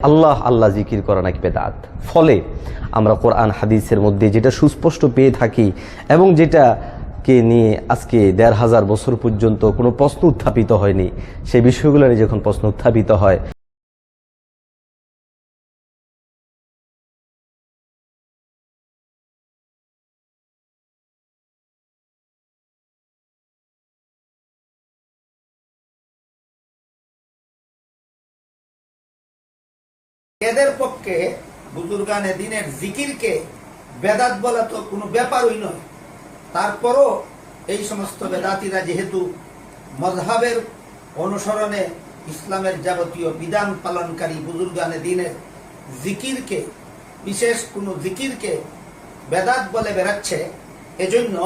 আল্লাহ আল্লাহ জিকির করা নাকি বেদাত? ফলে আমরা কোরআন, হাদিসের মধ্যে যেটা সুস্পষ্ট পেয়ে থাকি এবং যেটা কে নিয়ে আজকে দেড় হাজার বছর পর্যন্ত কোনো প্রশ্ন উত্থাপিত হয়নি সেই বিষয়গুলো নিয়ে যখন প্রশ্ন উত্থাপিত হয় বুজুর্গানে দিনের জিকিরকে বেদাত বলা তো কোনো ব্যাপারই নয়। তারপরও এই সমস্ত বেদাতিরা যেহেতু মজহাবের অনুসরণে ইসলামের যাবতীয় বিধান পালনকারী বুজুর্গানে দিনের জিকিরকে, বিশেষ কোনো জিকিরকে বেদাত বলে বেড়াচ্ছে, এজন্য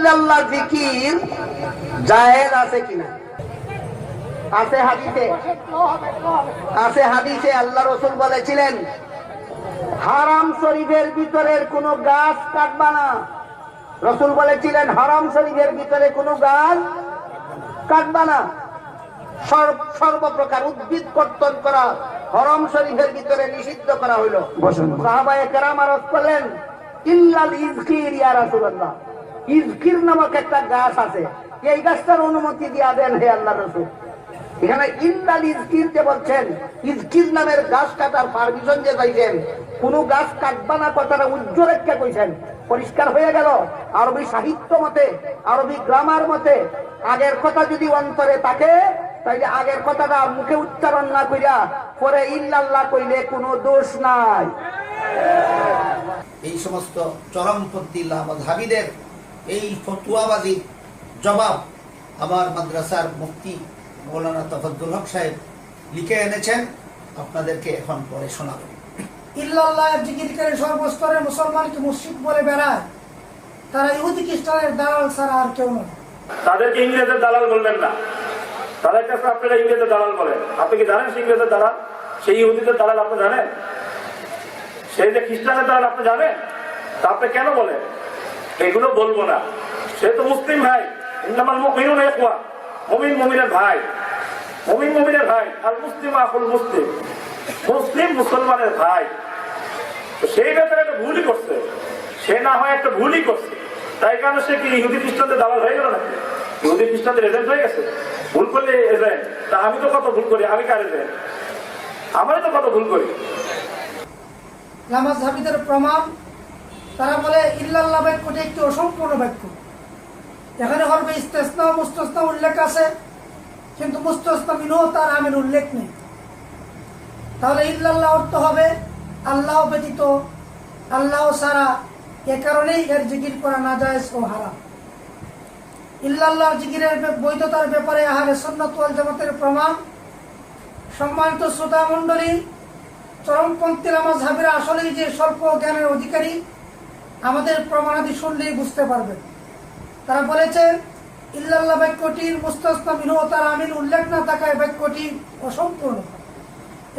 ইল্লাল্লাহ জিকির জায়েজ আছে কিনা? আছে হাদিসে? আছে হাদিসে আল্লাহ রসুল বলেছিলেন হারাম শরীফের ভিতরের কোন গাছ কাটবা না। রসুল বলেছিলেন হারাম শরীফের ভিতরে কোন গাছ কাটবা না। সর্ব- সর্বপ্রকার উদ্ভিদ কর্তন করা হরম শরীফের ভিতরে নিষিদ্ধ করা হইল। সাহাবায়ে কেরাম আরজ করলেন ইল্লাল ইজকির ইয়া রাসূলুল্লাহ। ইজকির নামক একটা গাছ আছে। এই গাছটার অনুমতি দিয়া দেন হে আল্লাহ রসুল। এখানে ইল্লাল ইজকির যে বলছেন, ইজকির নামের গাছ কাটার পারমিশন যে চাইছেন কোন গাছ কাটবা না, কথাটা উজ্জ্বল একটা কইছেন। পরিষ্কার হয়ে গেল। আরবি সাহিত্য মতে, আরবি গ্রামার মতে, আগের কথা যদি অন্তরে থাকে, তাইলে আগের কথাটা মুখে উচ্চারণ না কইরা পরে ইল্লাল্লাহ কইলে কোনো দোষ নাই। এই সমস্ত চরমপন্থী লামধাবীদের এই ফতুয়াবাদী জবাব আমার মাদ্রাসার মুফতি মৌলানা তফাদ্দুল হক সাহেব লিখে এনেছেন। আপনাদেরকে এখন পরে শোনাব। ইল্লাল্লাহ জিকির করে সর্বস্তরের মুসলমানকে মুশরিক বলে বেড়ায়? তারা ইহুদি খ্রিস্টানের দালাল ছাড়া আর কেউ নয়। তাদেরকে ইংরেজের দালাল বলবেন না। তাদের কাছে আপনারা ইংরেজের দালাল বলেন। আপনি কি জানেন সেই ইংরেজের দালাল? সেই ইহুদিদের দালাল আপনি জানেন? সেই যে খ্রিস্টানের দালাল আপনি জানেন? তা আপনি কেন বলেন? এগুলো বলব না। সে তো মুসলিম ভাই মুমিনের ভাই। মুমিন মুমিনের ভাই আর মুসলিম আকুল মুসলিম। মুসলিম মুসলমানের ভাই। সেই ব্যাপারে একটা ভুলই করছে। সে না হয় একটা ভুলই করছে। তাই কারণে সে কি ইহুদি খ্রিস্টানদের দালাল হয়ে গেল নাকি? ইহুদি খ্রিস্টানদের এজেন্ট হয়ে গেছে? ভুল করলে এজেন্ট তা আমি তো কত ভুল করি? আমি কার এজেন্ট আমারই তো কত ভুল করি? নামাজ হাবিদের প্রমাণ তারা বলে, ইল্লাল্লাহ বাক্যটি একটি অসম্পূর্ণ বাক্য। এখানে হরবে ইস্তেসনা ও মুস্তসনা উল্লেখ আছে, কিন্তু মুস্তসনা মিনহ তার আমিন উল্লেখ নেই। তাহলে ইল্লাল্লাহ অর্থ হবে, আল্লাহ ব্যতীত আল্লাহ সারা এ কারণেই এর জিকির করা না যায় ও হারাম। ইল্লাল্লাহ জিকিরের বৈধতার ব্যাপারে আহারে সন্ন্যত জামাতের প্রমাণ। সম্মানিত শ্রোতা মণ্ডলী, চরমপন্থী নামাজ হাবিরা আসলেই যে স্বল্প জ্ঞানের অধিকারী আমাদের প্রমাণাদি শুনলেই বুঝতে পারবেন। তারা বলেছে, ইল্লাল্লাহ বাক্যটির মুস্তাসনা মিনু ও তার আমিন উল্লেখ না থাকায় বাক্যটি অসম্পূর্ণ।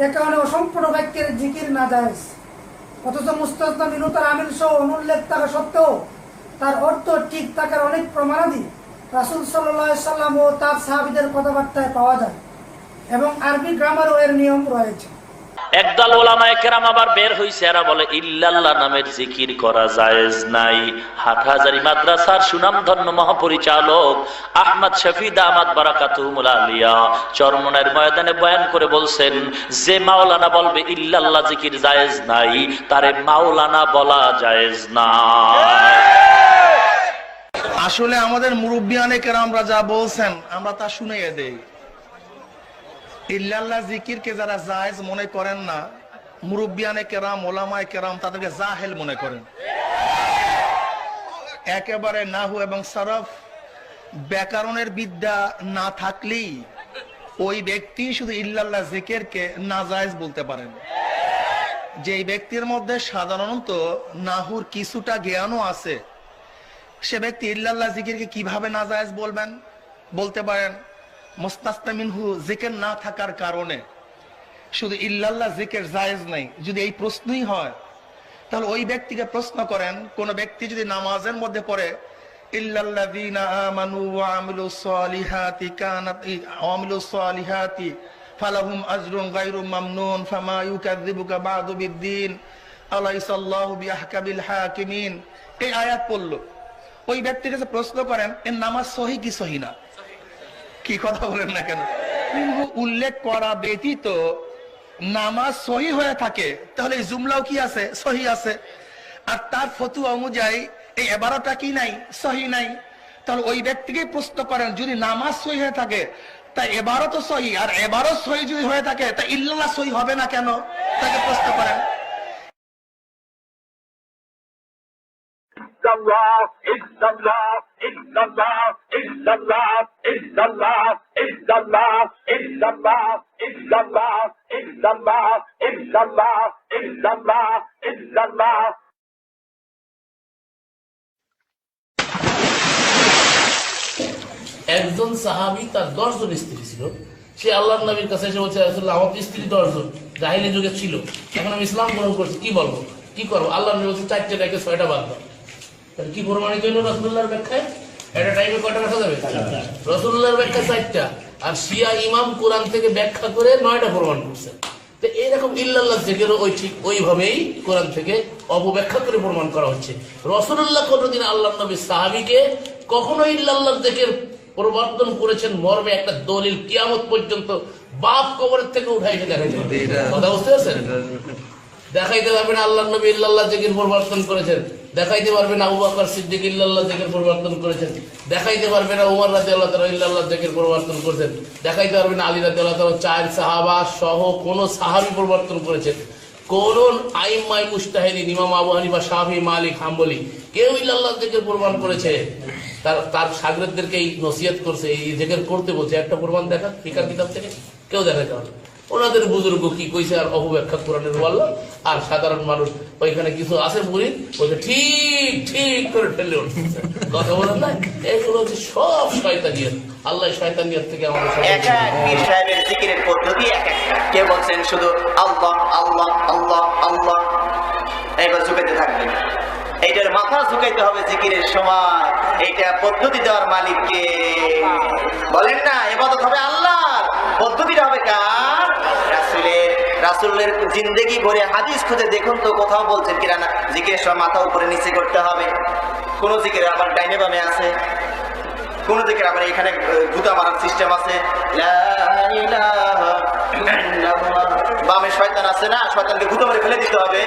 এ কারণে অসম্পূর্ণ বাক্যের জিকির না যায় অথচ মুস্তাসনা মিনু তার আমিন সহ অনুল্লেখ থাকা সত্ত্বেও তার অর্থ ঠিক থাকার অনেক প্রমাণাদি রাসুল সাল্লাহ সাল্লাম ও তার সাহাবিদের কথাবার্তায় পাওয়া যায় এবং আরবি গ্রামারও এর নিয়ম রয়েছে। একদল ওলামায়ে কেরাম আবার বের হইছে, এরা বলে, ইল্লাল্লাহ নামের জিকির করা জায়েজ নাই। হাটহাজারি মাদ্রাসার সুনামধন্য মহাপরিচালক আহমদ শফিদ আহমদ বারাকাতুহুল আলিয়া চরমনের ময়দানে বয়ান করে বলছেন, যে মাওলানা বলবে, ইল্লাল্লাহ জিকির জায়েজ নাই, তারে মাওলানা বলা জায়েজ নাই আসলে আমাদের মুরব্বিয়ানে কেরামরা যা বলছেন, আমরা তা শুনে দেই। ইল্লাল্লাহ জিকিরকে যারা জায়েজ মনে করেন না, মুরব্বিয়ানে কেরাম, ওলামায় কেরাম, তাদেরকে জাহেল মনে করেন। একেবারে নাহু এবং সরফ, ব্যাকরণের বিদ্যা না থাকলেই ওই ব্যক্তি শুধু ইল্লাল্লাহ জিকিরকে নাজায়েজ বলতে পারেন। যে ব্যক্তির মধ্যে সাধারণত নাহুর কিছুটা জ্ঞানও আছে, সে ব্যক্তি ইল্লাল্লাহ জিকিরকে কীভাবে নাজায়েজ বলবেন? বলতে পারেন মোস্তাস্তামিনহু জিকির না থাকার কারণে। শুধু ইল্লাল্লাহ জিকির জায়েজ নাই। যদি এই প্রশ্নই হয়, তাহলে ওই ব্যক্তিকে প্রশ্ন করেন, কোন ব্যক্তি যদি নামাজের মধ্যে পড়ে আমানু ফালাহুম ফামা হাকিমিন। এই আয়াত পড়ল। ওই প্রশ্ন করেন, এর নামাজ সহি কি সহি না? কি কথা বলেন না কেন? কিন্তু উল্লেখ করা ব্যতীত নামাজ সহি হয়ে থাকে। তাহলে এই জুমলাও কি আছে? সহি আছে। আর তার ফতুয়া অনুযায়ী এই এবারোটা কি নাই? সহি নাই। তাহলে ওই ব্যক্তিকে প্রশ্ন করেন যদি নামাজ সহি হয়ে থাকে তা এবারও তো সহি আর এবারও সহি যদি হয়ে থাকে তা ইল্লাল্লাহ সহি হবে না কেন? তাকে প্রশ্ন করেন। illallah, একজন সাহাবি তার দশজন স্ত্রী ছিল। সে আল্লাহ নবীর কাছে এসে বলছে আমার স্ত্রী দশজন জাহিলি যুগে ছিল। এখন আমি ইসলাম গ্রহণ করছি, কি বলব? কি করব? আল্লাহ নবী বলছে, চারটে ডাকে ছয়টা বাদ দাও। তাহলে কি প্রমাণিত রসুল্লাহর ব্যাখ্যায়? একটা টাইমে কয়টা রাখা যাবে? রসুল্লাহর ব্যাখ্যা চারটা। আর শিয়া ইমাম কোরআন থেকে ব্যাখ্যা করে নয়টা প্রমাণ করছে। তো এইরকম ইল্লাল্লাহ জিকিরও ওই ঠিক ওইভাবেই কোরআন থেকে অপব্যাখ্যা করে প্রমাণ করা হচ্ছে। রসুল্লাহ কোনোদিন আল্লাহ নবী সাহাবিকে কখনো ইল্লাল্লাহ জিকির প্রবর্তন করেছেন মর্মে একটা দলিল কিয়ামত পর্যন্ত বাপ কবরের থেকে উঠাই দেখাইতে কথা বুঝতে পারছেন? দেখাইতে পারবেন আল্লাহ নবী ইল্লাল্লাহ জিকির পরিবর্তন করেছেন। দেখাইতে পারবেন আবু বকর সিদ্দিক ইল্লাল্লাহ জিকির পরিবর্তন করেছেন। দেখাইতে পারবেন উমর আল্লাহ তাআলা ইল্লাল্লাহ জিকির পরিবর্তন করেছেন। দেখাইতে পারবেন আলী রাজি আল্লাহ তাআলা চার সাহাবা সহ কোন সাহাবী পরিবর্তন করেছেন। কোন আইমাই মুস্তাহিদিন ইমাম আবু হানিফা, শাফি, মালিক, হাম্বলি কেউ ইল্লাল্লাহ জিকির প্রমাণ করেছে। তার তার সাগরেদদেরকে এই নসিহত করছে, এই জিকির করতে বলছে। একটা প্রমাণ দেখা ফিকার কিতাব থেকে? কেউ দেখাতে পারবে। ওনাদের বুজুর্গ কি কইছে আর অপব্যাখ্যা কোরআনের বলল আর সাধারণ মানুষ ওইখানে কিছু আছে মুড়ি ওইটা ঠিক ঠিক করে ঠেলে উঠছে কথা বলেন না এগুলো হচ্ছে সব শয়তানিয়ত আল্লাহ শয়তানিয়ত থেকে আমাদের এক এক পীর সাহেবের জিকিরের পদ্ধতি এক এক। কে বলছেন শুধু আল্লাহ আল্লাহ আল্লাহ আল্লাহ। ঝুঁকাইতে থাকবেন। এইটার মাথা ঝুঁকাইতে হবে জিকিরের সময়। এইটা পদ্ধতি দেওয়ার মালিককে। বলেন না এবাদত হবে আল্লাহ পদ্ধতিটা হবে কার? রাসুলের জিন্দেগি ভরে হাদিস খুঁজে দেখুন তো, কোথাও বলছেন কিনা না, জিকের সময় মাথা উপরে নিচে করতে হবে কোনো জিকির আবার ডাইনে বামে আছে, কোন দিকে আবার এখানে গুতা মারার সিস্টেম আছে লা ইলাহা ইল্লাল্লাহ। বামে শয়তান আছে না, শয়তানকে ঘুতো করে ফেলে দিতে হবে।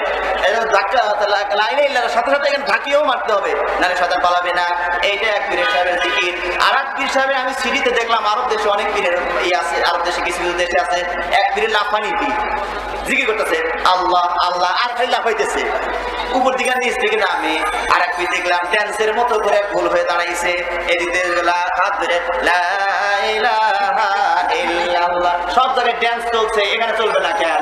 লাইনে ইল্লার সাথে সাথে এখানে ঢাকিয়েও মারতে হবে। নাহলে শয়তান পালাবে না। এইটা এক পীরের সাহেবের জিকির। আর এক পীর সাহেবের আমি সিঁড়িতে দেখলাম আরব দেশে অনেক পীরের ই আছে, আরব দেশে কিছু কিছু দেশে আছে। এক পীরের লাফানি পীর জিকির করতেছে। আল্লাহ আল্লাহ, আর খালি লাফাইতেছে উপর দিকে, নিচ দিকে নামে আর এক দেখলাম ড্যান্সের মতো করে ভুল হয়ে দাঁড়াইছে। এদিকে হাত ধরে সব জায়গায় ড্যান্স চলছে, এখানে চলবে না কেন?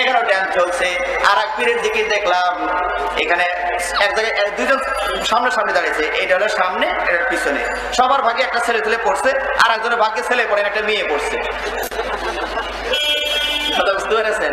এখানেও ড্যান্স চলছে। আর এক পীরের দিকে দেখলাম, এখানে এক জায়গায় দুজন সামনে সামনে দাঁড়িয়েছে। এটা হলো সামনে, এটা পিছনে। সবার ভাগে একটা ছেলে ছেলে পড়ছে আর একজনের ভাগ্যে ছেলে পড়ে একটা মেয়ে পড়ছে। বুঝতে পেরেছেন?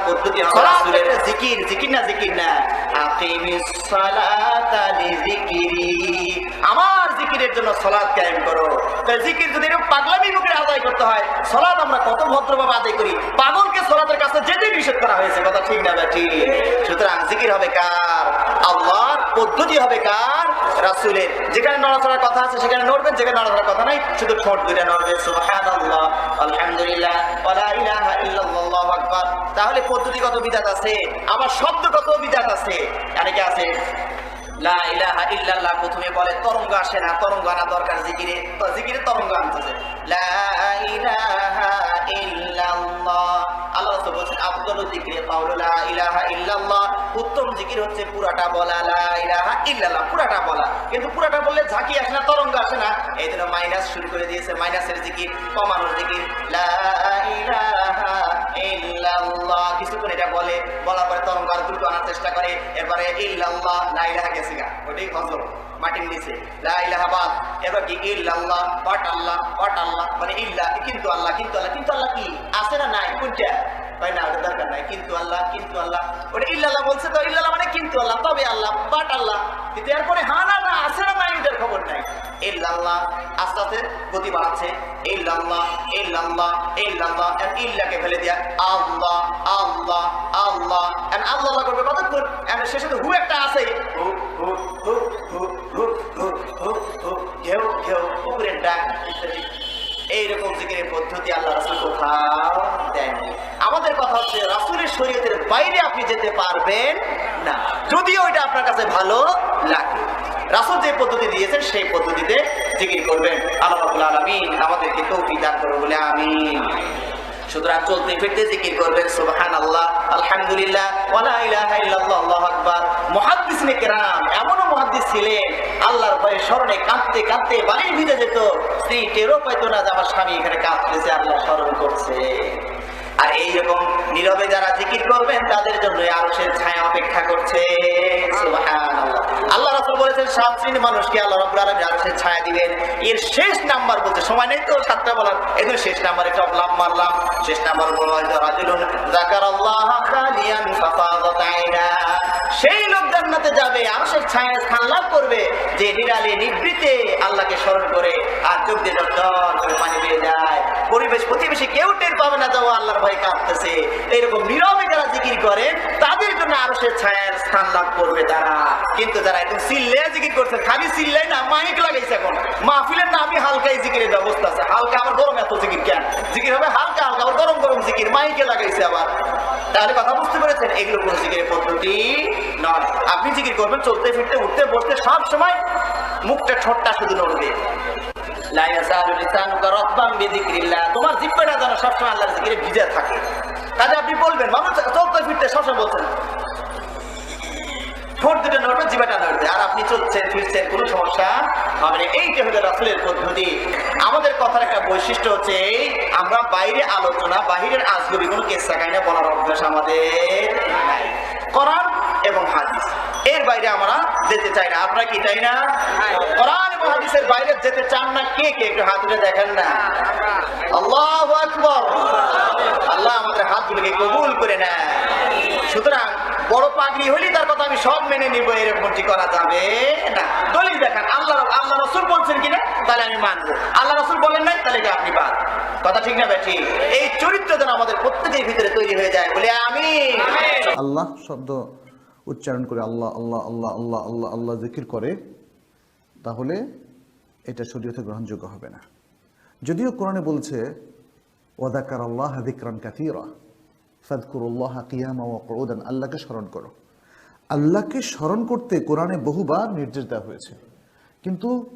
পদ্ধতি জিকির জিকির না জিকির না। আকিমিস সালাতা লিযিকরি আমার জিকিরের জন্য সালাত কায়েম করো। জিকির যদি এরকম পাগলামি মুখে আদায় করতে হয় সালাত আমরা কত ভদ্রভাবে আদায় করি। পাগলকে সালাতের কাছে যেতে নিষেধ করা হয়েছে কথা ঠিক না ঠিক। সুতরাং জিকির হবে কার? আল্লাহর পদ্ধতি হবে কার? রাসূলের। যেখানে নড়াচড়ার কথা আছে সেখানে নড়বেন যেখানে নড়াচড়ার কথা নাই শুধু ঠোঁট দুইটা নড়বে। সুবহানাল্লাহ আলহামদুলিল্লাহ ওয়ালা ইলাহা ইল্লাল্লাহু আকবার। তাহলে পদ্ধতিগত বিধাত আছে, আবার শব্দগত বিধাত আছে। অনেকে আছে, লা ইলাহা ইল্লাল্লাহ প্রথমে বলে, তরঙ্গ আসে না, তরঙ্গ আনা দরকার জিকিরে। তো জিকিরে তরঙ্গ আনতেছে লা ইলাহা ইল্লাল্লাহ। আল্লাহ লা ইলাহা ইল্লাল্লাহ। উত্তম জিকির হচ্ছে পুরাটা বলা, লা ইলাহা ইল্লাল্লাহ, পুরাটা বলা। কিন্তু পুরাটা বললে ঝাঁকি আসে না, তরঙ্গ আসে না। এই জন্য মাইনাস শুরু করে দিয়েছে, মাইনাসের জিকির, কমানোর জিকির। লা ইলাহা ইল্লাল্লাহ। কিছুক্ষণ এটা বলে, বলার পরে তরঙ্গ দ্রুত আনার চেষ্টা করে। এরপরে ইল্লাল্লাহ, লা ইলাহা গেছে গা ওটাই হজর মাটির নিচে বাদ। এবার কি? ইল্লাল্লাহ বাট আল্লাহ বাট আল্লাহ। মানে ইল্লা, কিন্তু আল্লাহ কিন্তু আল্লাহ কিন্তু আল্লাহ কি? আছে না নাই? কোনটা? ভাই, না, ওটা দরকার নাই। কিন্তু আল্লাহ কিন্তু আল্লাহ। ওটা ইল্লাল্লাহ বলছে তো, ইল্লাল্লাহ মানে কিন্তু আল্লাহ, তবে আল্লাহ বাট আল্লাহ। কিন্তু এরপরে হা না না, আছে না নাই ওটার খবর নাই। ইল্লাল্লাহ, আস্তে আস্তে গতি বাড়াচ্ছে। ইল্লাল্লাহ ইল্লাল্লাহ ইল্লাল্লাহ আর ইল্লাকে ফেলে দিয়া আল্লাহ আল্লাহ আল্লাহ, and আল্লাহ করবে কতক্ষণ? and শেষে তো হু একটা আছে। ঘেউ ঘেউ পুকুরের ডাক এইরকম জিকিরের পদ্ধতি আল্লাহ রাসূল কোথাও দেননি। আমাদের কথা হচ্ছে রাসূলের শরীয়তের বাইরে আপনি যেতে পারবেন না। যদিও এটা আপনার কাছে ভালো লাগে। রাসূল যে পদ্ধতি দিয়েছেন, সেই পদ্ধতিতে জিকির করবেন। আল্লাহ রাব্বুল আলামিন আমাদেরকে তৌফিক দান করুন বলে আমিন। সুতরাং চলতে ফিরতে জিকির করবেন সুবহান আল্লাহ আলহামদুলিল্লাহ ওয়ালা ইলাহা ইল্লাল্লাহ, আল্লাহু আকবার। মুহাদ্দিসিনে কেরাম, এমনও মুহাদ্দিস ছিলেন, আল্লাহর ভয়ে স্মরণে কাঁদতে কাঁদতে বাড়ির ভিতরে যেত, স্ত্রী টেরও পাইতো না যে আমার স্বামী এখানে কাঁদতেছে, আল্লাহ স্মরণ করছে। আর এইরকম নীরবে যারা জিকির করবেন, তাদের জন্য আরশের ছায়া অপেক্ষা করছে। আল্লাহ রাসুল বলেছেন, সাত শ্রেণির মানুষকে আল্লাহ আলামিন সে ছায়া দিবেন। এর শেষ নাম্বার বলতে সময় নেই তো সাতটা বলার। এদের শেষ নাম্বার একটা লাভ মারলাম। শেষ নাম্বার বলা হয়তো খালিয়ান ফাফাদাত আইনা। সেই লোক জান্নাতে যাবে আরশের ছায়া স্থান লাভ করবে, যে নিরালে, নিবৃতে আল্লাহকে স্মরণ করে আর চোখ দিয়ে দর করে পানি বেয়ে যায়। পরিবেশ, প্রতিবেশী কেউ টের পাবে না, যাও আল্লাহর ভয় কাঁপতেছে এরকম নীরবে যারা জিকির করে, তাদের জন্য আরও সে ছায়ার স্থান লাভ করবে তারা। কিন্তু যারা একদম সিল্লে জিকির করছে, খালি সিল্লাই না, মাইক লাগাইছে এখন। মাহফিলের না, আমি হালকাই জিকিরের ব্যবস্থা আছে। হালকা, আমার গরম এত জিকির কেন? জিকির হবে হালকা হালকা, আবার গরম গরম জিকির, মাইকে লাগাইছে আবার। তাহলে কথা বুঝতে পেরেছেন, এগুলো কোন জিকিরের পদ্ধতি নয়। আপনি জিকির করবেন, চলতে ফিরতে, উঠতে, বসতে, সব সময় মুখটা ঠোঁটটা শুধু নড়বে। তোমার জিহ্বাটা যেন সবসময় আল্লাহর জিকিরে ভিজে থাকে। কাজে আপনি বলবেন মানুষ চলতে ফিরতে সবসময় বলছেন আমাদের কথার একটা বৈশিষ্ট্য হচ্ছে আমরা বাইরে আলোচনা, বাহিরের আজগবি কোনো কেসা কাহিনা বলার এবং হাদিস। এর বাইরে আমরা যেতে চাই না। আপনারা কি চাই না? কোরআন এবং হাদিসের বাইরে যেতে চান না? কে কে? একটু হাত দেখেন না। আল্লাহ আল্লাহ আমাদের হাতগুলোকে কবুল করে নেয়। সুতরাং বড় পাগড়ি হলে তার কথা আমি সব মেনে নিব এরকমটি করা যাবে? না, দলিল দেখান, আল্লাহ আল্লাহ রসুল বলছেন কিনা, তাহলে আমি মানবো। আল্লাহ রসুল বলেন নাই, তাহলে আপনি বাদ। কথা ঠিক না বেঠি? এই চরিত্র যেন আমাদের প্রত্যেকের ভিতরে তৈরি হয়ে যায়, বলে আমি আল্লাহ শব্দ উচ্চারণ করে আল্লাহ আল্লাহ আল্লাহ আল্লাহ আল্লাহ আল্লাহ জিকির করে, তাহলে এটা শরীয়তে গ্রহণযোগ্য হবে না। যদিও কোরআনে বলছে ওয়াদাকার আল্লাহ হাদিকরান কাথিরা ফাদকুরুল্লাহ কিয়ামা ওয়া কুউদান আল্লাহকে স্মরণ করো। আল্লাহকে স্মরণ করতে কোরআনে বহুবার নির্দেশ দেওয়া হয়েছে। কিন্তু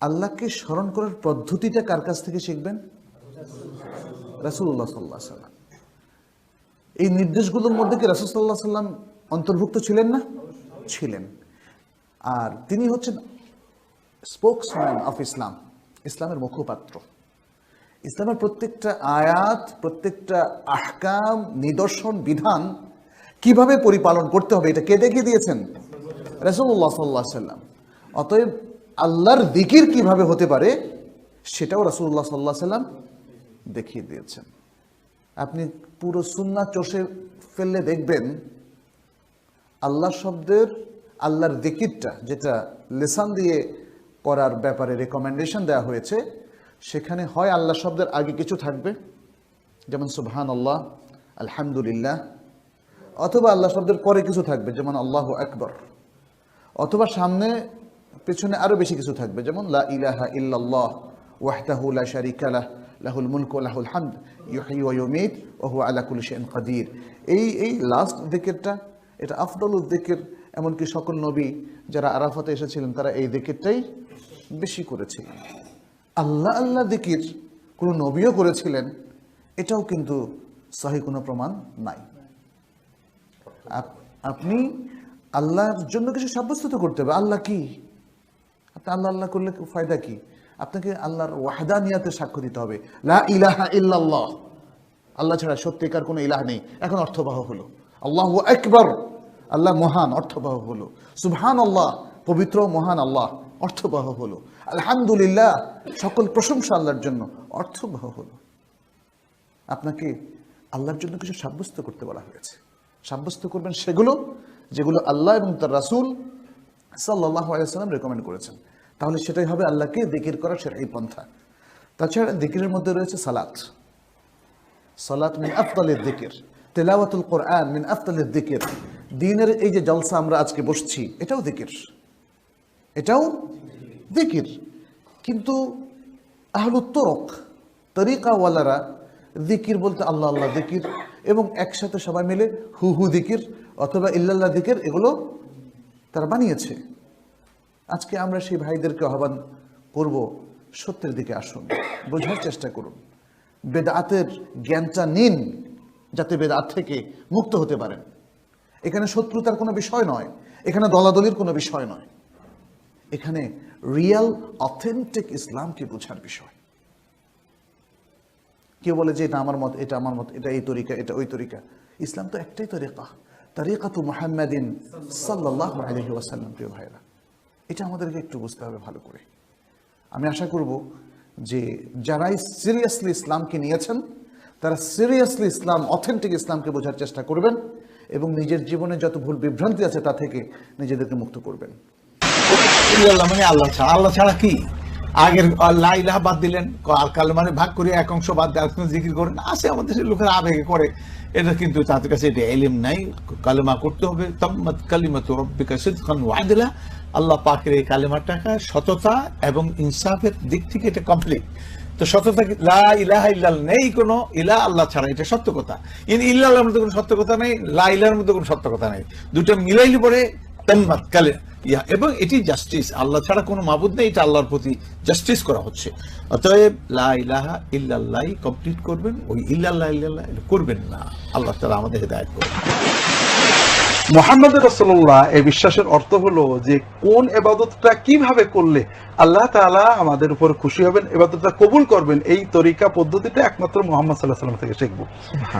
আল্লাহকে স্মরণ করার পদ্ধতিটা কার কাছ থেকে শিখবেন? রাসূলুল্লাহ সাল্লাহ সাল্লাম এই নির্দেশগুলোর মধ্যে কি রাসুসাল্লাহ সাল্লাম অন্তর্ভুক্ত ছিলেন না? ছিলেন। আর তিনি হচ্ছেন স্পোকসম্যান অফ ইসলাম ইসলামের মুখপাত্র। ইসলামের প্রত্যেকটা আয়াত, প্রত্যেকটা আহকাম, নিদর্শন, বিধান কীভাবে পরিপালন করতে হবে, এটা কে দেখিয়ে দিয়েছেন? রাসূলুল্লাহ সাল্লাহ সাল্লাম অতএব আল্লাহর দিকির কীভাবে হতে পারে, সেটাও রাসূলুল্লাহ সাল্লাহ সাল্লাম দেখিয়ে দিয়েছেন। আপনি পুরো সুন্না চষে ফেললে দেখবেন, আল্লাহ শব্দের, আল্লাহর দিকিরটা, যেটা লেসান দিয়ে পড়ার ব্যাপারে রেকমেন্ডেশন দেওয়া হয়েছে সেখানে হয় আল্লাহ শব্দের আগে কিছু থাকবে। যেমন সুবহান আল্লাহ আলহামদুলিল্লাহ, অথবা আল্লাহ শব্দের পরে কিছু থাকবে, যেমন আল্লাহ আকবর। অথবা সামনে, পেছনে আরও বেশি কিছু থাকবে, যেমন লা ইলাহা ইল্লাল্লাহ, ওয়াহদাহু লা শারিকা লাহ, লাহুল মুলক লাহুল হামদ, ইউহয়ি ওয়া ইউমীত, ওয়া হুয়া আলা কুল্লি শাইইন কাদির। এই এই লাস্ট দিকেরটা এটা আফদলুল দিকের এমনকি সকল নবী যারা আরাফাতে এসেছিলেন, তারা এই দিকেরটাই বেশি করেছিলেন। আল্লাহ আল্লাহ দিকির কোনো নবীও করেছিলেন, এটাও কিন্তু সহি কোনো প্রমাণ নাই। আপ- আপনি আল্লাহর জন্য কিছু সাব্যস্ত করতে হবে। আল্লাহ কি? আপনি আল্লাহ আল্লাহ করলে ফায়দা কি? আপনাকে আল্লাহর ওয়াহদানিয়াতে সাক্ষ্য দিতে হবে। লা ইলাহা ইল্লাল্লাহ। আল্লাহ ছাড়া সত্যিকার কোনো ইলাহ নেই। এখন অর্থবাহ হলো। আল্লাহ একবার আল্লাহ মহান, অর্থবাহ হলো। সুবহান আল্লাহ পবিত্র, মহান আল্লাহ, অর্থবাহ হলো। আলহামদুলিল্লাহ, সকল প্রশংসা আল্লাহর জন্য। অর্থবাহ হলো। আপনাকে আল্লাহর জন্য কিছু সাব্যস্ত করতে বলা হয়েছে। সাব্যস্ত করবেন সেগুলো যেগুলো আল্লাহ এবং তার রাসূল সাল্লাহ আলাইসাল্লাম রেকমেন্ড করেছেন। তাহলে সেটাই হবে আল্লাহকে দিকির করা এই পন্থা। তাছাড়া দিকিরের মধ্যে রয়েছে সালাত। সালাত মিন আফতালের দিকির তেলাওয়াতুল কোরআন মিন আফতালের দিকির দিনের এই যে জলসা আমরা আজকে বসছি, এটাও দিকির এটাও দিকির কিন্তু আহলুত্তরক তরিকাওয়ালারা দিকির বলতে আল্লাহ আল্লাহ দিকির এবং একসাথে সবাই মিলে হু হু দিকির অথবা ইল্লাল্লাহ দিকির এগুলো তারা বানিয়েছে আজকে আমরা সেই ভাইদেরকে আহ্বান করব সত্যের দিকে আসুন বোঝার চেষ্টা করুন বেদাতের জ্ঞানটা নিন যাতে বেদাত থেকে মুক্ত হতে পারেন এখানে শত্রুতার কোনো বিষয় নয় এখানে দলাদলির কোনো বিষয় নয় এখানে রিয়েল অথেন্টিক ইসলামকে বোঝার বিষয়। কেউ বলে যে এটা আমার মত, এটা আমার মত, এটা এই তরিকা, এটা ওই তরিকা। ইসলাম তো একটাই তরিকা। তরিকাতু মুহাম্মাদিন সাল্লাল্লাহু আলাইহি ওয়াসাল্লাম, প্রিয় ভাইরা এটা আমাদেরকে একটু বুঝতে হবে ভালো করে। আমি আশা করব যে যারাই সিরিয়াসলি ইসলামকে নিয়েছেন, তারা সিরিয়াসলি ইসলাম অথেন্টিক ইসলামকে বোঝার চেষ্টা করবেন এবং নিজের জীবনে যত ভুল বিভ্রান্তি আছে তা থেকে নিজেদেরকে মুক্ত করবেন। ইল্লাল্লাহ মানে আল্লাহ ছাড়া আল্লাহ ছাড়া কি? আগের আল্লাহ ইলাহা বাদ দিলেন আর কাল মানে ভাগ করে এক অংশ বাদ দিয়ে জিকির করেন। আছে আমাদের লোকেরা আবেগে করে। এটা কিন্তু তাদের কাছে এটা এলিম নাই। কালেমা করতে হবে। তাম্মাত কালিমাতু রব্বিকা সিদকান ওয়াদিলা আল্লাহ পাকের এই কালেমাটাকা সততা এবং ইনসাফের দিক থেকে এটা কমপ্লিট তো সততা লা ইলাহা ইল্লাল নেই কোনো ইলা আল্লাহ ছাড়া, এটা সত্য কথা। কিন্তু ইল্লাহর মধ্যে কোনো সত্য কথা নেই, লা ইলার মধ্যে কোনো সত্য কথা নেই। দুটো মিলাইলে পরে তাম্মাত কালে ইয়া এবং এটি জাস্টিস আল্লাহ ছাড়া কোনো মাবুদ নেই এটা আল্লাহর প্রতি জাস্টিস করা হচ্ছে। অতএব লা ইলাহা ইল্লাল্লাহ কমপ্লিট করবেন ওই ইল্লাল্লাহ ইল্লাল্লাহ করবেন না। আল্লাহ তাআলা আমাদের হেদায়েত করবেন মোহাম্মদ রসল্লাহ এই বিশ্বাসের অর্থ হলো যে কোন এবাদতটা কীভাবে করলে আল্লাহ তাআলা আমাদের উপর খুশি হবেন এবাদতটা কবুল করবেন এই তরিকা পদ্ধতিটা একমাত্র মোহাম্মদ সাল্লাহ সাল্লাম থেকে শিখব।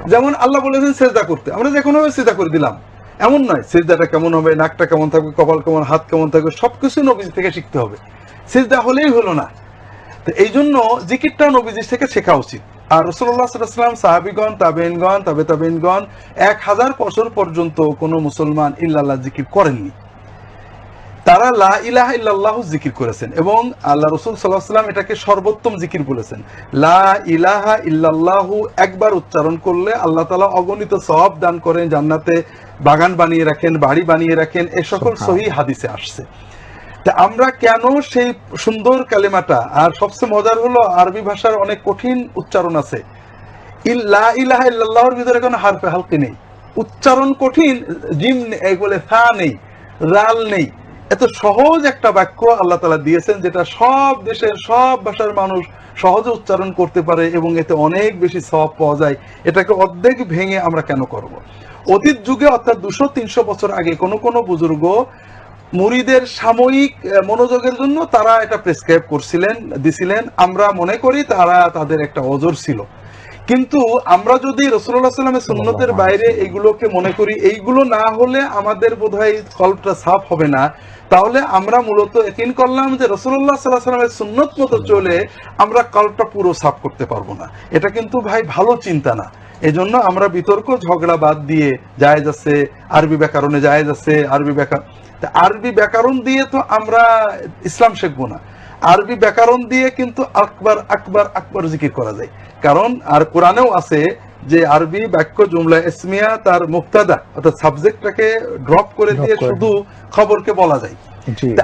যেমন আল্লাহ বলেছেন সেজদা করতে। আমরা যে কোনো সেজদা করে দিলাম। এমন নয়, সেজদাটা কেমন হবে, নাকটা কেমন থাকবে, কপাল কেমন, হাত কেমন থাকবে সবকিছু নবীজি থেকে শিখতে হবে। সেজদা হলেই হলো না। তো এই জন্য জিকিরটা নবীজির থেকে শেখা উচিত। আর রসুল্লাহ সাল্লাম সাহাবিগণ তাবেনগণ তাবে তাবেনগণ এক হাজার বছর পর্যন্ত কোনো মুসলমান ইল্লাল্লাহ জিকির করেননি। তারা লা ইলাহা ইল্লাল্লাহু জিকির করেছেন এবং আল্লাহ রসুল সাল্লাহ সাল্লাম এটাকে সর্বোত্তম জিকির বলেছেন। লা ইলাহা ইল্লাল্লাহু একবার উচ্চারণ করলে আল্লাহ তাআলা অগণিত সওয়াব দান করেন জান্নাতে বাগান বানিয়ে রাখেন বাড়ি বানিয়ে রাখেন এ সকল সহি হাদিসে আসছে। তা আমরা কেন সেই সুন্দর কালেমাটা আর সবচেয়ে মজার হলো আরবি ভাষার অনেক কঠিন উচ্চারণ আছে। ইল্লা ইলাহা ইল্লাল্লাহর ভিতরে কোনো হারফে হালকি নেই। উচ্চারণ কঠিন জিম বলে ফা নেই রাল নেই। এত সহজ একটা বাক্য আল্লাহ তালা দিয়েছেন যেটা সব দেশের সব ভাষার মানুষ সহজে উচ্চারণ করতে পারে এবং এতে অনেক বেশি সব পাওয়া যায়। এটাকে অর্ধেক ভেঙে আমরা কেন করব। অতীত যুগে অর্থাৎ দুশো, তিনশো বছর আগে কোনো কোনো বুজুর্গ মুরিদের সাময়িক মনোযোগের জন্য তারা এটা প্রেসক্রাইব করছিলেন, দিছিলেন। আমরা মনে করি তারা তাদের একটা অজর ছিল। কিন্তু আমরা যদি রসুল্লাহ সাল্লামের সুন্নতের বাইরে এগুলোকে মনে করি এইগুলো না হলে আমাদের বোধহয় কল্পটা সাফ হবে না। তাহলে আমরা মূলত একিন করলাম যে রসুল্লাহ সাল্লাহ সাল্লামের সুন্নত মতো চলে আমরা কল্পটা পুরো সাফ করতে পারব না। এটা কিন্তু ভাই ভালো চিন্তা না। এজন্য আমরা বিতর্ক ঝগড়া বাদ দিয়ে জায়েজ আছে আরবি ব্যাকরণে জায়েজ আছে আরবি ব্যাকরণ আরবি ব্যাকরণ দিয়ে তো আমরা ইসলাম শিখব না। আরবি ব্যাকরণ দিয়ে কিন্তু আকবার আকবার আকবার জিকির করা যায়। কারণ আর কোরআনেও আছে যে আরবি বাক্য জুমলা ইসমিয়া তার মুক্তাদা অর্থাৎ সাবজেক্টটাকে ড্রপ করে দিয়ে শুধু খবরকে বলা যায়।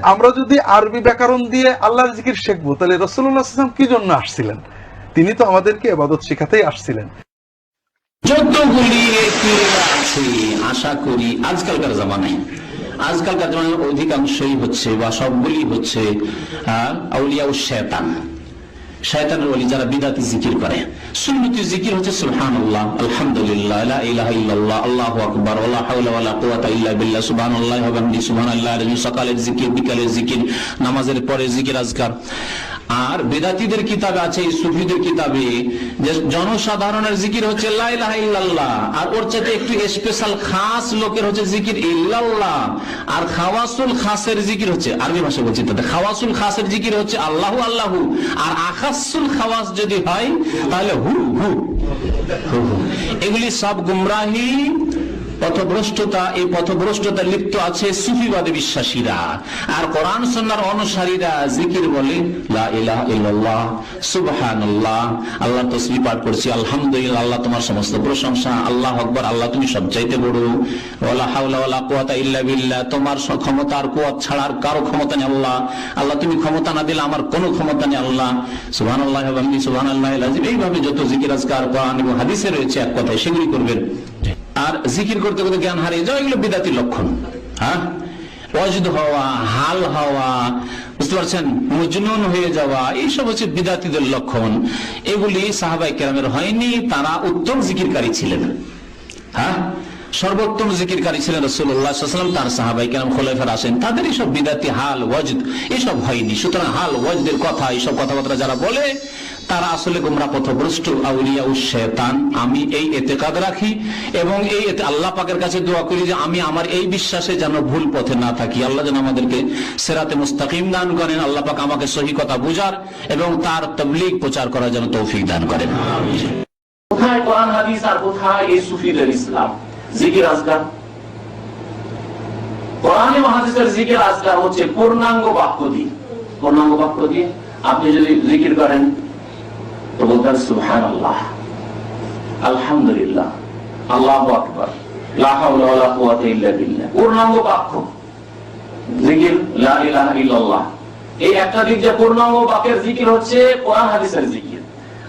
আমরা যদি আরবি ব্যাকরণ দিয়ে আল্লাহর জিকির শিখব তাহলে রসুল্লাহ আসলাম কি জন্য আসছিলেন? তিনি তো আমাদেরকে এবাদত শেখাতেই আসছিলেন। যতগুলি আছে আশা করি আজকালকার জামানায় আজকালকার জামানায় অধিকাংশই হচ্ছে বা সবগুলি হচ্ছে আহ, আউলিয়া ও শেতান শয়তানের ওলি যারা বিদাতি জিকির করে। সুন্নতি জিকির হচ্ছে সুবহানাল্লাহ, আলহামদুলিল্লাহ, লা ইলাহা ইল্লাল্লাহ, আল্লাহু আকবার, ওয়া লা হাওলা ওয়া লা কুওয়াতা ইল্লা বিল্লাহ, সুবহানাল্লাহি ওয়া বিহামদিহি সুবহানাল্লাহি সকালের জিকির, বিকালের জিকির, নামাজের পরে জিকির, আজকার। আর বেদাতিদের কিতাবে আছে সুফিদের কিতাবে। যে জনসাধারণের জিকির হচ্ছে লা ইলাহা ইল্লাল্লাহ আর ওর চাইতে একটু স্পেশাল খাস লোকের হচ্ছে জিকির ইল্লাল্লাহ। আর খাওয়াসুল খাসের জিকির হচ্ছে আরবি ভাষা বলছি তাতে খাওয়াসুল খাসের জিকির হচ্ছে আল্লাহু আল্লাহু। আর আখাসুল খাওয়াস যদি হয় তাহলে হু, হু। এগুলি সব গুমরাহি পথভ্রষ্টতা, এই পথভ্রষ্টতা লিপ্ত আছে সুফিবাদী বিশ্বাসীরা। আর কোরআন সন্ন্যার অনুসারীরা জিকির বলে সুবহানাল্লাহ। আল্লাহ তসবি পাঠ করছি, আলহামদুলিল্লাহ, আল্লাহ তোমার সমস্ত প্রশংসা, আল্লাহ আকবার, আল্লাহ তুমি সবচাইতে বড়। ইল্লা তোমার ক্ষমতা আর কুয়াত কারও ক্ষমতা নেই আল্লাহ। আল্লাহ, তুমি ক্ষমতা না দিলে আমার কোনো ক্ষমতা নেই আল্লাহ। এইভাবে যত জিকির, আজকার, কোরআন এবং হাদিসে রয়েছে, এক কথায় সেগুলি করবেন। আর জিকির করতে করতে জ্ঞান হারিয়ে যাওয়া, এগুলো বিদাতির লক্ষণ। হ্যাঁ? অজদ হওয়া, হাল হওয়া, বুঝতে পারছেন? মজনুন হয়ে যাওয়া, এইসব হচ্ছে বিদাতিদের লক্ষণ। এগুলি সাহাবাই কেরামের হয়নি, তারা উত্তম জিকিরকারী ছিলেন। হ্যাঁ? সর্বোত্তম জিকিরকারী ছিলেন রসুল্লাহাম তার সাহাবাই কেরাম খোলাফার আসেন। তাদের এইসব বিদাতি হাল, ওয়াজদ এসব হয়নি। সুতরাং হাল, ওয়াজদের কথা, এইসব কথাবার্তা যারা বলে তারা আসলে গোমরা পথভ্রষ্ট, আউলিয়া ও শেতান আমি এই এতেকাদ রাখি এবং এই আল্লাহ পাকের কাছে দোয়া করি যে আমি আমার এই বিশ্বাসে যেন ভুল পথে না থাকি। আল্লাহ যেন আমাদেরকে সেরাতে মুস্তাকিম দান করেন, আল্লাহ পাক আমাকে সহি কথা বুঝার এবং তার তবলিগ প্রচার করার জন্য তৌফিক দান করেন। কোথায় কোরআন, হাদিস আর কোথায় এই সুফিদের ইসলাম? জিকির আজকার কোরআন এবং হাদিসের জিকির আজকার হচ্ছে পূর্ণাঙ্গ বাক্য দিয়ে। পূর্ণাঙ্গ বাক্য দিয়ে আপনি যদি জিকির করেন তো বলতেন সুবহান আল্লাহ আলহামদুলিল্লাহ আল্লাহ আকবর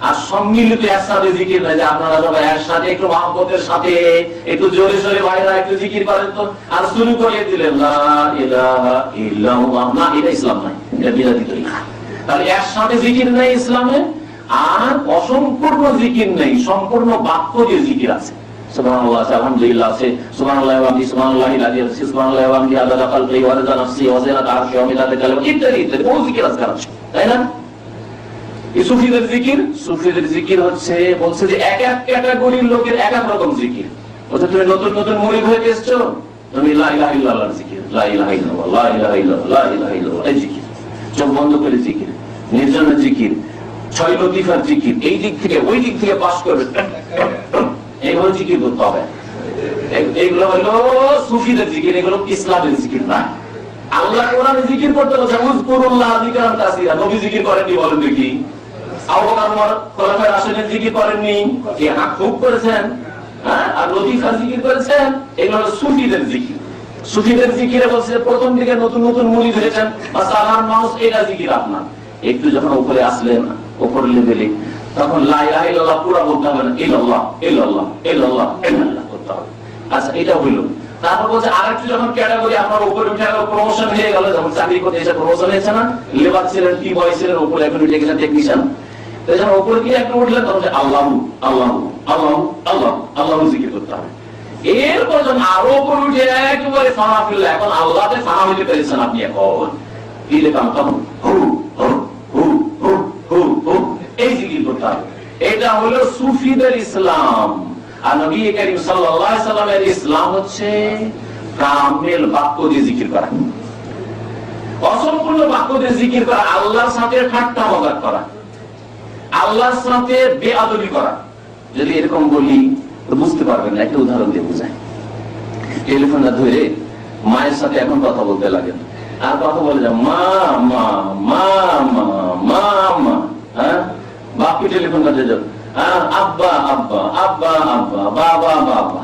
আর সম্মিলিত একসাথে জিকির না যে আপনারা সবাই একসাথে একটু মহাব্বতের সাথে, একটু জোরে সোরে একটু জিকির করেন তো। আর শুরু করে দিলেন না, এটা ইসলাম নাই এটা তরিকা তাহলে একসাথে জিকির নেই ইসলামে আর অসম্পূর্ণ জিকির নেই, সম্পূর্ণ বাক্য দিয়ে জিকির আছে। যে এক লোকের এক তুমি নতুন নতুন হয়ে তুমি জিকির, লা জিকির। চোখ বন্ধ করে জিকির, নির্জনের জিকির। ছয় লতিফার জিকির এই দিক থেকে ওই দিক থেকে পাস করবে। এইভাবে জিকির করতে হবে। এগুলো হলো সুফিদের জিকির, এগুলো ইসলামের জিকির না। আল্লাহ কোরআনে জিকির করতে বলছে কাসীরা। নবী জিকির করেননি, বলেন দেখি। রাশিদিন জিকির করেননি। কে হ্যাঁ খুব করেছেন হ্যাঁ? আর জিকির করেছেন, এগুলো হলো সুফিদের জিকির। সুফিদের জিকিরে বলছে, প্রথম দিকে নতুন নতুন মুরিদ হয়েছেন বা সাধারণ মানুষ এটা জিকির আপনার। একটু যখন উপরে আসলেন উপর লেভেলে তখন পুরো বলতে হবে না আচ্ছা এটা করতে কি আল্লাহ আল্লাহ আল্লাহ আল্লাহ করতে হবে। এরপর আরও উঠে একেবারে এখন আল্লাহতে পেরেছেন আপনি এখন। কি লেখাম তখন হু হু হু হু হু হু এই এটা হলো সুফিদের ইসলাম। আর নবী করিম সাল্লাল্লাহু ইসলাম হচ্ছে বাক্য দিয়ে জিকির করা। অসম্পূর্ণ বাক্য দিয়ে জিকির করা, আল্লাহর সাথে ঠাট্টা মজাক করা, আল্লাহর সাথে করা। যদি এরকম বলি বুঝতে পারবেন না, একটা উদাহরণ দিয়ে বুঝায়। টেলিফোনটা ধরে মায়ের সাথে এখন কথা বলতে লাগেন। আর কথা বলে যা মা মা মা মা মা মা। হ্যাঁ? বাপকে টেলিফোন কাটে যান হ্যাঁ আব্বা আব্বা আব্বা আব্বা, বাবা বাবা।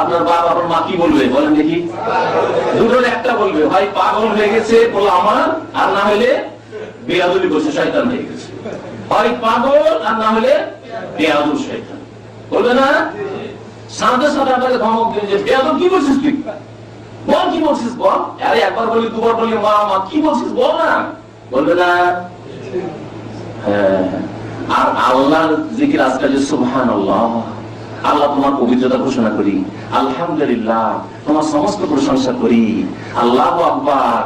আপনার বাবা আপনার মা কি বলবে? বলেন দেখি। দুটোর একটা বলবে, ভাই, পাগল হয়ে গেছে, বলো আমার, আর না হলে বেয়াদুলি করছে, শয়তান হয়ে গেছে। হয় পাগল, আর না হলে বেয়াদুল শয়তান। বলবে না? সাথে সাথে আপনাকে ধমক দিন যে বেয়াদুল কি বলছিস তুই? বল কি বলছিস, বল। আরে, একবার বলি দুবার বলি মা মা, কি বলছিস, বল না। বলবে না? হ্যাঁ। আর আল্লাহর জিকির আজকাল যে সুবহান আল্লাহ আল্লাহ তোমার পবিত্রতা ঘোষণা করি আলহামদুলিল্লাহ তোমার সমস্ত প্রশংসা করি আল্লাহ আকবার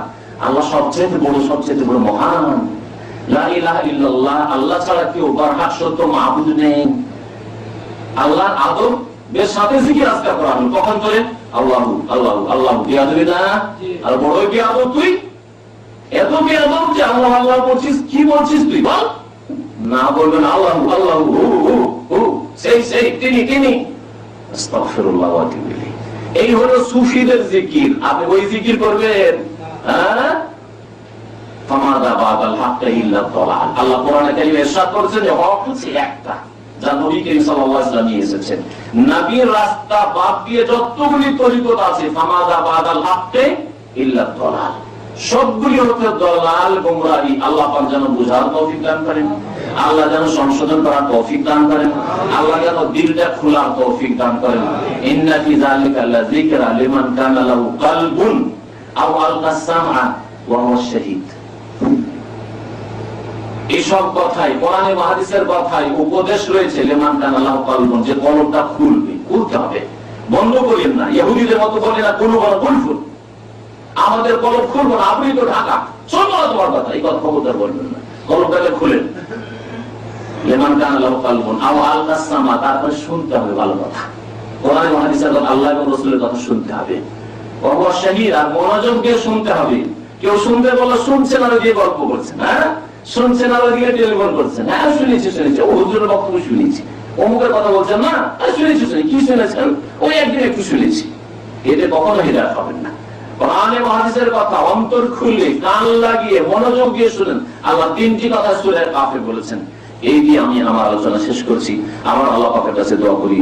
আল্লাহ সবচেয়ে বড় সবচেয়ে বড় মহান। আল্লাহ ছাড়া কেউ বারহাক সত্য মাহবুদ নেই। আল্লাহর আদব বেশ সাথে জিকির আজকাল করা হলো কখন করে? আল্লাহ আল্লাহ আল্লাহ বিয়াদবি না? আর বড় বিয়াদব তুই? এত বিয়াদব যে আল্লাহ আল্লাহ বলছিস কি বলছিস তুই বল। না বলবেন আল্লাহ আল্লাহ সেই সেই, তিনি তিনি। এই হলো সুফিদের জিকির। আপনি ওই জিকির করবেন। হ্যাঁ? রাস্তা দিয়ে যতগুলি সবগুলি হচ্ছে দলাল, গোমরাহি। আল্লাহ যেন বুঝার তৌফিক দান করেন। আল্লাহ যেন সংশোধন করার তৌফিক দান করেন। আল্লাহ যেন দিলটা খোলার তৌফিক দান করেন। ইন্না ফি যালিকা লাযিকরা লিমান কানা লাহু কলবুন আও আলকা সামআ ওয়া হুয়া শাহীদ। এইসব কথাই, কোরআনে মাহাদিসের কথাই উপদেশ রয়েছে, লেমান কান আল্লাহ কলবন, যে কলমটা খুলবে, খুলতে হবে। বন্ধ করেন না, ইহুদিদের মতো বলে না, কোনো বড় কুলফুল আমাদের কলম খুলবো না, আপনি তো ঢাকা। শুনব না তোমার কথা, এই কথা খবরদার বলবেন না। কলমটাকে খুলেন। আল্লাহ তারপরে শুনতে হবে ভালো কথা। কথা ওই একদিন একটু শুনেছি। কখনো না। কথা অন্তর খুলে কান লাগিয়ে মনোযোগ দিয়ে শুনেন। আল্লাহ তিনটি কথা সুরে কাফে বলেছেন। এই দিয়ে আমি আমার আলোচনা শেষ করছি। আমার আল্লাহ পাকের কাছে দোয়া করি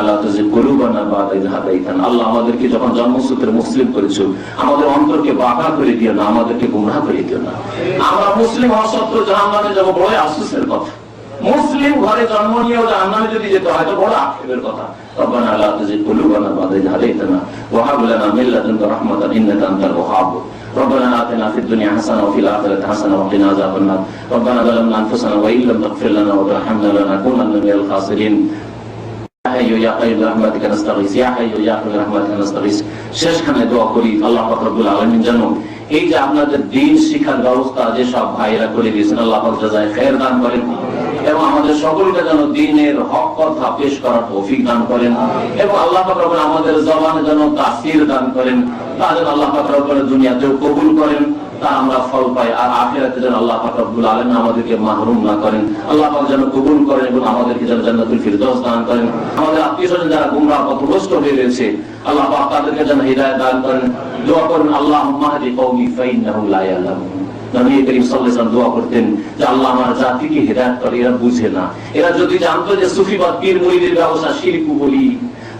আল্লাহ তুজি কুলুবানা বাদা হাদাইতান। আল্লাহ আমাদেরকে যখন জন্মসূত্রে মুসলিম করেছ, আমাদের অন্তরকে বাঁকা করে দিও না, আমাদেরকে গুমরাহ করে দিও না। আমরা মুসলিম হওয়া সত্ত্বেও জাহান্নামে যাব বড় আফসোসের কথা। মুসলিম ঘরে জন্ম জাহান্নামে যদি যেতে হয় বড় আক্ষেপের কথা। রব্বানা আল্লাহ তুজি কুলুবানা বাদা ইয হাদাইতানা। ওয়া হাব লানা মিন লাদুনকা ربنا آتنا في الدنيا حسنة وفي الآخرة حسنة وقنا عذاب النار ربنا ظلمنا أنفسنا وإن لم تغفر لنا وترحمنا لنكونن من الخاسرين يا حي يا قيوم برحمتك نستغيث يا حي يا قيوم برحمتك نستغيث শেষখানে দোয়া করি আল্লাহ পাক রব্বুল আলামিন যেন এই যে আপনাদের দিন শিক্ষার ব্যবস্থা যে সব ভাইরা করে দিয়েছেন আল্লাহ পাক জাযায় খায়ের দান করেন এবং আমাদের সকলকে যেন দিনের হক কথা পেশ করার তৌফিক দান করেন এবং আল্লাহ পাক রব্বুল আমাদের জবানে যেন তাসির দান করেন, তা যেন আল্লাহ পাক দুনিয়াতেও কবুল করেন, তা আমরা ফল পাই আর আখিরাতে যেন আল্লাহ পাক রব্বুল আলামিন আমাদেরকে মাহরুম না করেন। আল্লাহ পাক যেন কবুল করেন এবং আমাদেরকে যেন জান্নাতুল ফিরদৌস দান করেন। আমাদের আত্মীয়স্বজন যারা গুমরাহ পথভ্রষ্ট হয়ে রয়েছে, আল্লাহ পাক তাদেরকে যেন হিদায়াত দান করেন। দোয়া করেন, আল্লাহুম্মা হাদি কওমি ফাইন্নাহুম লা ইয়ালামুন। নবী করিম সাল্লাল্লাহু দোয়া করতেন যে আল্লাহ আমার জাতিকে হেদায়েত করে, এরা বুঝে না। এরা যদি জানতো যে সুফিবাদ পীর মুরিদের ব্যবসা শিরকু বলি,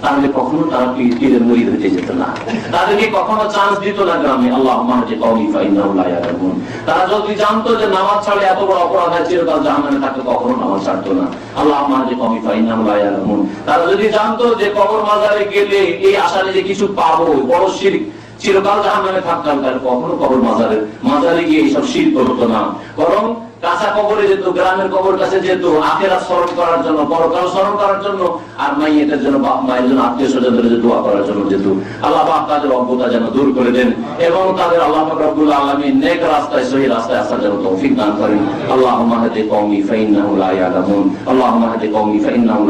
তাহলে কখনো তারা পীর, পীরের মুরিদ হতে যেত না। তাদেরকে কখনো চান্স দিত না গ্রামে। আল্লাহ মাহজি কওমি ফাইন্নাহুম লা ইয়ালামুন। তারা যদি জানতো যে নামাজ ছাড়লে এত বড় অপরাধ হয়, চিরকাল জাহান্নামে থাকলে কখনো নামাজ ছাড়তো না। আল্লাহ মাহজি কওমি ফাইন্নাহুম লা ইয়ালামুন। তারা যদি জানতো যে কবর মাজারে গেলে এই আশারে যে কিছু পাবো, বড় শিরক চিরকাল জাহান্নামে থাকতাম, তাহলে কখনো কবর মাজারে মাজারে গিয়ে এইসব শিল্প হতো না। বরং কাঁচা কবরে যেত গ্রামের কবর কাছে যেত আখেরা স্মরণ করার জন্য পরকাল স্মরণ করার জন্য, আর মাইয়েদের জন্য, বাপ, মায়ের জন্য, আত্মীয় স্বজনদের দোয়া করার জন্য যেত আল্লাহ বাপ তাদের অজ্ঞতা যেন দূর করে দেন এবং তাদের আল্লাহ রব্বুল আলামিন নেক রাস্তায়, সহি রাস্তায় আসার জন্য তৌফিক দান করেন। আল্লাহুম্মা হাদি কওমি ফাইন্নাহু লা ইয়ালামুন। আল্লাহুম্মা হাদি কওমি ফাইন্নাহু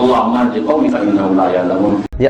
আল্লাহুম্মা হাদি কওমি ফাইন্নাহু লা